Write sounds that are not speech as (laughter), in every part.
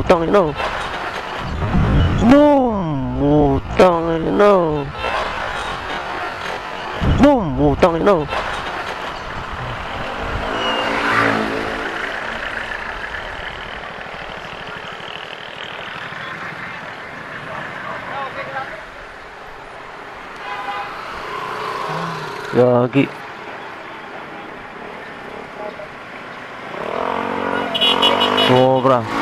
ngủ tao đến đâu Bùm ngủ tao đến đâu Bùm ngủ tao đến đâu 여기 Добра.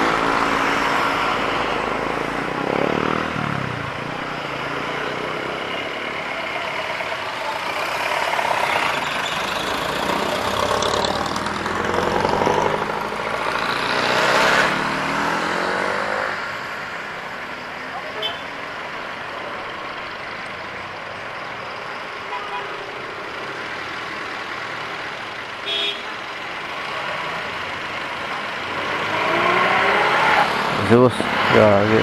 Zeus. Gagi.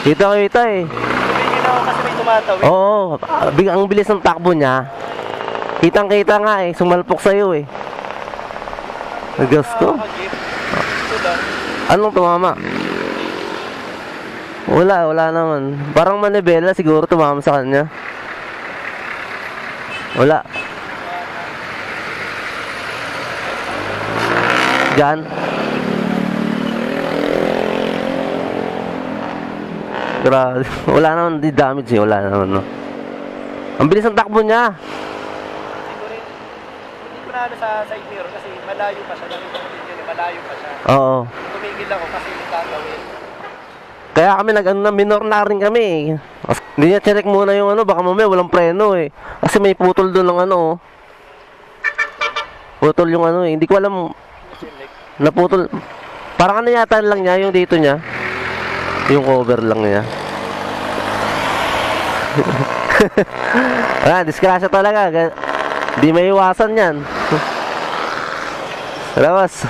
Kita kita eh. Tumingin ako kasi may tumatawid. Oo, big ang bilis ng takbo niya. Kitang kita nga eh, sumalpok sa'yo eh. Nagas ko. Lang. Anong tumama? Wala, wala naman. Parang manibela siguro tumama sa kanya. Wala. Diyan. Grabe. (laughs) Wala naman di damage eh. Wala naman no. Ang bilis ng takbo niya. Hindi ko hindi na ano sa side mirror kasi malayo pa siya. Nakita ko yun, malayo pa siya. Oo. Tumigil ako kasi may tatawid. Kaya kami nag ano, minor na rin kami. eh. Hindi niya check muna yung ano, baka mamaya walang preno eh. Kasi may putol doon ng ano. oh. Putol yung ano eh. Hindi ko alam. Naputol. Parang ano yata lang niya yung dito niya. Yung cover lang niya. (laughs) ah, disgrasya talaga. Ga- Di may iwasan yan. (laughs) Labas. (laughs)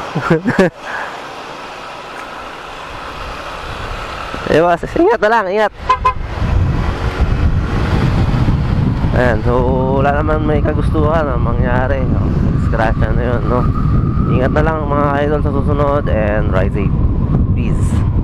Iwas. Ingat na lang, ingat. Ayan, so wala naman may kagustuhan na mangyari. Disgrasya na yun, no? Ingat na lang mga idol sa susunod and ride safe. Peace.